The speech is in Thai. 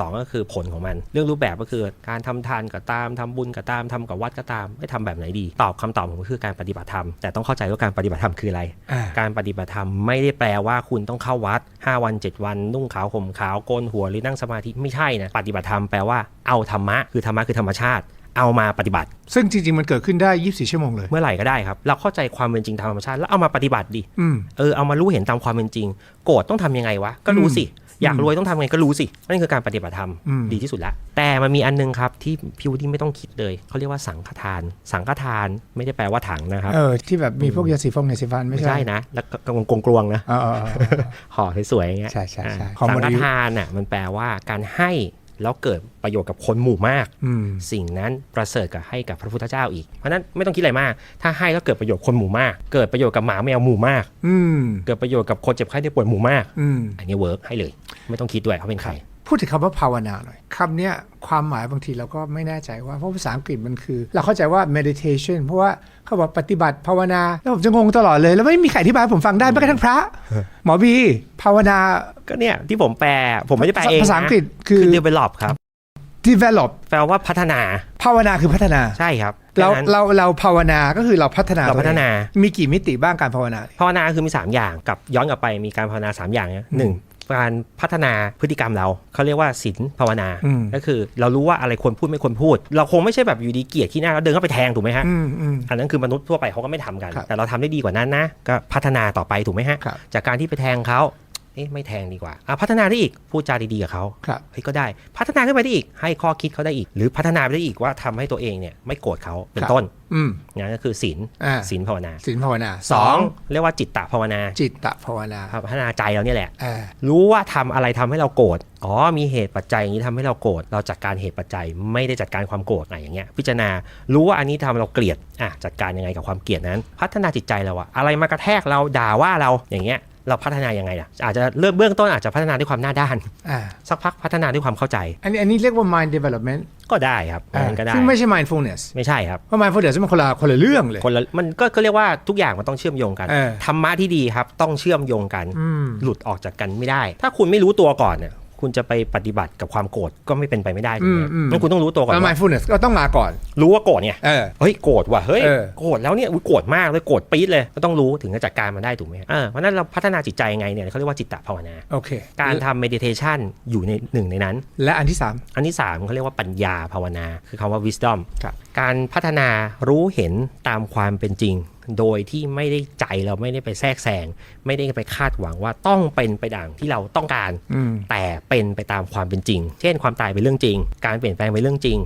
สองก็คือผลของมัน เรื่องรูปแบบก็คือการทำทานก็ตามทำบุญก็ตามทำกับวัดก็ตามไม่ทำแบบไหนดี ตอบคำตอบผมก็คือการปฏิบัติธรรม แต่ต้องเข้าใจว่าการปฏิบัติธรรมคืออะไรอ่าการปฏิบัติธรรมไม่ได้แปลว่าคุณต้องเข้าวัด 5 วัน 7 วัน นุ่งขาวห่มขาวโกนหัวหรือนั่งสมาธิไม่ใช่นะปฏิบัติธรรมแปลว่าเอาธรรมะคือธรรมะคือธรรมชาติ เอามาปฏิบัติ ซึ่งจริง ๆ มันเกิดขึ้นได้ 24 ชั่วโมงเลย เมื่อไหร่ก็ได้ครับ เราเข้าใจความเป็นจริงตามธรรมชาติแล้วเอามาปฏิบัติดิอืมเออเอามารู้เห็นตามความเป็นจริง โกรธต้องทำยังไงวะ ก็รู้สิ อยากรวยต้องทำไงก็รู้สิ นั่นคือการปฏิบัติธรรมอืมดีที่สุดละ แต่มันมีอันนึงครับที่พี่วูดดี้ไม่ต้องคิดเลยเขาเรียกว่าสังฆทาน สังฆทานไม่ได้แปลว่าถังนะครับเออที่แบบมีพวกยาสีฟงยาสีฟันไม่ไม่ใช่ใช่นะ แล้วก็กลวงๆนะอ๋ออ๋ออ๋อห่อสวยๆอย่างเงี้ยใช่ใช่ใช่อ่าขอสัโมงเดฆลทานน่ะมันแปลว่าการให้ แล้วเกิดประโยชน์กับคนหมู่มากอืมสิ่งนั้นประเสริฐกับให้กับพระพุทธเจ้าอีก เพราะฉะนั้นไม่ต้องคิดอะไรมาก ถ้าให้แล้วเกิดประโยชน์คนหมู่มาก เกิดประโยชน์กับหมาแมวหมู่มากอืมเกิดประโยชน์กับคนเจ็บไข้ได้ป่วยหมู่มากอืมอันนี้เวิร์กให้เลย ไม่ต้องคิดด้วยเขาเป็นใคร พูดถึงคำว่าภาวนาหน่อยคำเนี้ยความหมายบางทีเราก็ไม่แน่ใจว่าเพราะภาษาอังกฤษมันคือ เราเข้าใจว่า meditation เพราะว่าเขาบอกปฏิบัติภาวนา แล้วผมจะงงตลอดเลย แล้วไม่มีใครอธิบายให้ผมฟังได้แม้กระทั่งพระ หมอบีภาวนาก็เนี่ยที่ผมแปลผมไม่ได้แปลเองนะภาษาอังกฤษคือคือ develop ครับ develop แปลว่าพัฒนา ภาวนาคือพัฒนาใช่ครับเราดังนั้นเราเราภาวนาก็คือเราพัฒนาเราพัฒนาตัวเองมีกี่มิติบ้างการภาวนา ภาวนาคือมี 3 อย่างกับย้อนกลับไปมีการภาวนา 3 อย่างเนี่ยหนึ่ง การพัฒนาพฤติกรรมเราเขาเรียกว่าศีลภาวนาอืมก็คือเรารู้ว่าอะไรควรพูดไม่ควรพูด เราคงไม่ใช่แบบอยู่ดีเกลียดที่หน้าแล้วเดินเข้าไปแทงถูกไหมฮะอืมอืมอันนั้นคือมนุษย์ทั่วไปเขาก็ไม่ทำกันครับแต่เราทำได้ดีกว่านั้นนะก็พัฒนาต่อไปถูกไหมฮะครับจากการที่ไปแทงเขา เอ๊ะไม่แทงดีกว่าอะพัฒนาได้อีกพูดจาดีๆกับเขาครับเฮ้ยก็ได้พัฒนาขึ้นไปได้อีก ให้ข้อคิดเขาได้อีก หรือพัฒนาไปได้อีกว่าทำให้ตัวเองเนี่ยไม่โกรธเขาเป็นครับต้นอืมนั่นก็คือศีลอ่าศีลภาวนาศีลภาวนาสองเรียกว่าจิตตภาวนา จิตตภาวนาพัฒนาใจเราเนี่ยแหละอ่ารู้ว่าทำอะไรทำให้เราโกรธอ๋อมีเหตุปัจจัยอย่างนี้ทำให้เราโกรธเราจัดการเหตุปัจจัยไม่ได้จัดการความโกรธอะไรอย่างเงี้ยพิจารณารู้ว่าอันนี้ทำเราเกลียดอะจัดการยังไงกับความเกลียดนั้น พัฒนาจิตใจเราอะอะไรมากระแทกเราด่าว่าเราอย่างเงี้ย เราพัฒนายังไงล่ะ อาจจะเริ่มเบื้องต้นอาจจะพัฒนาด้วยความหน้าด้าน อ่าสักพักพัฒนาด้วยความเข้าใจอันนี้อันนี้เรียกว่า mind development ก็ได้ครับอันนั้นก็ได้ซึ่งไม่ใช่ mindfulness ไม่ใช่ครับ เพราะ mindfulness มันคนละคนละเรื่องเลย คนละมันก็ก็เรียกว่าทุกอย่างมันต้องเชื่อมโยงกันเออ ธรรมะที่ดีครับต้องเชื่อมโยงกัน อืม หลุดออกจากกันไม่ได้ ถ้าคุณไม่รู้ตัวก่อนเนี่ย คุณจะไปปฏิบัติกับความโกรธก็ไม่เป็นไปไม่ได้ถูกไหมอืมอืมงั้นคุณต้องรู้ตัวก่อนแล้ว ว่า mindfulness ก็ต้องมาก่อน รู้ว่าโกรธเนี่ยเออ เฮ้ยโกรธว่ะเฮ้ยเออ โกรธแล้วเนี่ยอุ๊ยโกรธมากเลยโกรธปี๊ดเลยก็ต้องรู้ถึงจะจัดการมันได้ถูกไหมเออเพราะฉะนั้นเราพัฒนาจิตใจยังไงเนี่ยเขาเรียกว่าจิตตภาวนา โอเคการทำ meditation อยู่ในหนึ่งในนั้น และอันที่สาม อันที่สามเขาเรียกว่าปัญญาภาวนา คือคำว่า wisdom ครับ การพัฒนารู้เห็นตามความเป็นจริง โดยที่ไม่ได้ใจเราไม่ได้ไปแทรกแซงไม่ได้ไปคาดหวังว่าต้องเป็นไปดังที่เราต้องการอืมแต่เป็นไปตามความเป็นจริง เช่น ความตายเป็นเรื่องจริง การเปลี่ยนแปลงเป็นเรื่องจริง